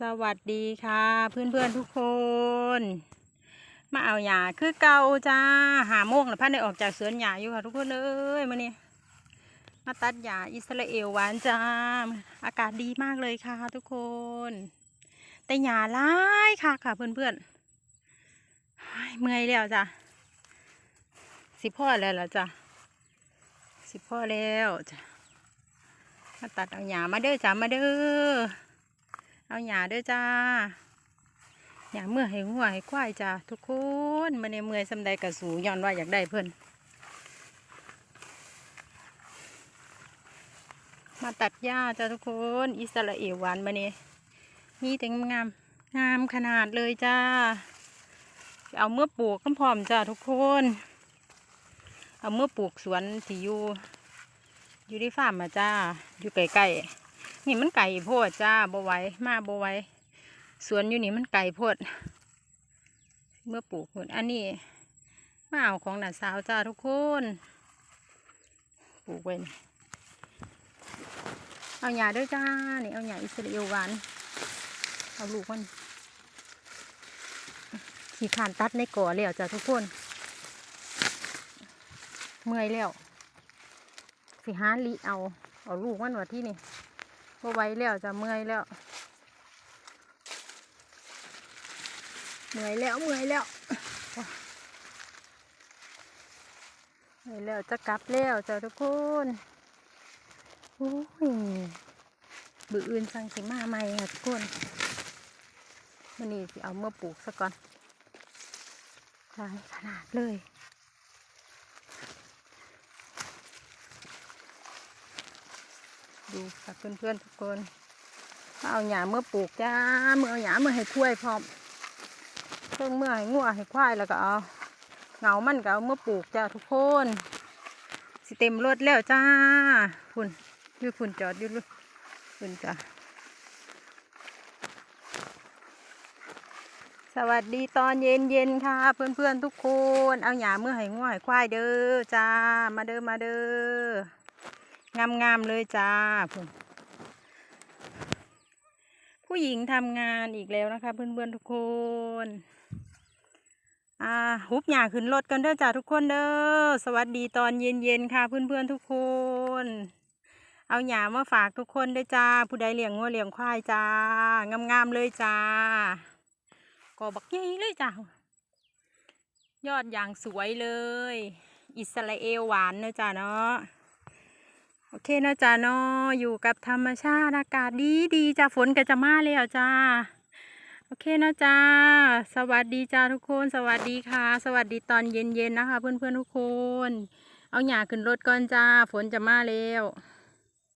สวัสดีค่ะ เพื่อนๆทุกคน มาเอาหยาคือเก่าจ้าหาโมงแล้วพันได้ออกจากสวนหยาอยู่ค่ะทุกคนเอ้ยมาเนี่ยมาตัดหยาอิสราเอลหวานจ้าอากาศดีมากเลยค่ะทุกคน แต่หยาร้ายค่ะค่ะเพื่อนๆเฮ้ยเมื่อยแล้วจ้ะสิพ่อแล้วล่ะจ้ะสิพ่อแล้วจ้ะมาตัดเอาหยามาเด้อจ้ามาเด้อ เอาหยาด้วยจ้าหยาเมื่อให้หัวให้ควายจ้าทุกคนมาในเมื่อยสำใดกระสูย้อนว่าอยากได้เพิ่นมาตัดหญ้าจ้าทุกคน อิสราเอลหวานมาเนี่ยมีแต่งามงามขนาดเลยจ้า เอาเมื่อปลูกก็พร้อมจ้าทุกคน เอาเมื่อปลูกสวนที่อยู่อยู่ที่ฟาร์มมาจ้า อยู่ใกล้ๆ นี่มันไก่โพดจ้าบ่ไหวมาบ่ไหวสวนอยู่นี่มันไก่โพด เมื่อปลูกผลอันนี้มาเอาของหนาสาวจ้าทุกคนปลูกไว้นี่เอาหญ้าด้วยจ้านี่เอาหญ้าอิสราเอลหวานเอาลูกมันขี่ขานตัดในก่อแล้วจ้าทุกคน เมื่อยแล้วสิหาลีเอา เอาลูกมันว่าที่นี่ บ่ไหวแล้วจะเมื่อยแล้ว เมื่อยแล้วเมื่อยแล้วเมื่อยแล้วจะกลับแล้วจ้าทุกคนโอ้ยบืออื่นสั่งสิมาใหม่ค่ะทุกคนมันนี้สิเอาเมื่อปลูกซะก่อนหลายขนาดเลย ดูค่ะเพื่อนๆทุกคนเอาหญ้าเมื่อปลูกจ้าเมื่อเอาหญ้าเมื่อให้ควายพร้อมเพิ่งเมื่อให้งัวให้ควายแล้วก็เอาเหงามันก็เอาเมื่อปลูกจ้าทุกคนสิเต็มรถแล้วจ้าฝุ่นอยูฝุ่นจอดอยูฝุ่นจ้าสวัสดีตอนเย็นๆค่ะ เพื่อนๆทุกคน เอาหญ้าเมื่อให้งัวให้ควายเด้อจ้ามาเด้อมาเด้อ งามๆเลยจ้าผมผู้หญิงทำงานอีกแล้วนะคะ เพื่อนๆทุกคน อ่าหุบหยาขึ้นรถกันเด้อจ้าทุกคนเด้อสวัสดีตอนเย็นๆค่ะ เพื่อนๆทุกคน เอาหยามาฝากทุกคนเด้อจ้า ผู้ใดเลี้ยงงัวเลี้ยงควายจ้างามๆเลยจ้าก็บักใหญ่เลยจ้ายอดอย่างสวยเลย อิสราเอลหวานเนอะจ้าเนาะ โอเคนะจ๊ะเนาะอยู่กับธรรมชาติอากาศดีดีจ้ะฝนก็จะมาแล้วจ้าโอเคนะจ้าสวัสดีจ้าทุกคน สวัสดีค่ะ สวัสดีตอนเย็นๆนะคะ เพื่อนๆทุกคน เอาหยาขึ้นรถก่อนจ้า ฝนจะมาแล้ว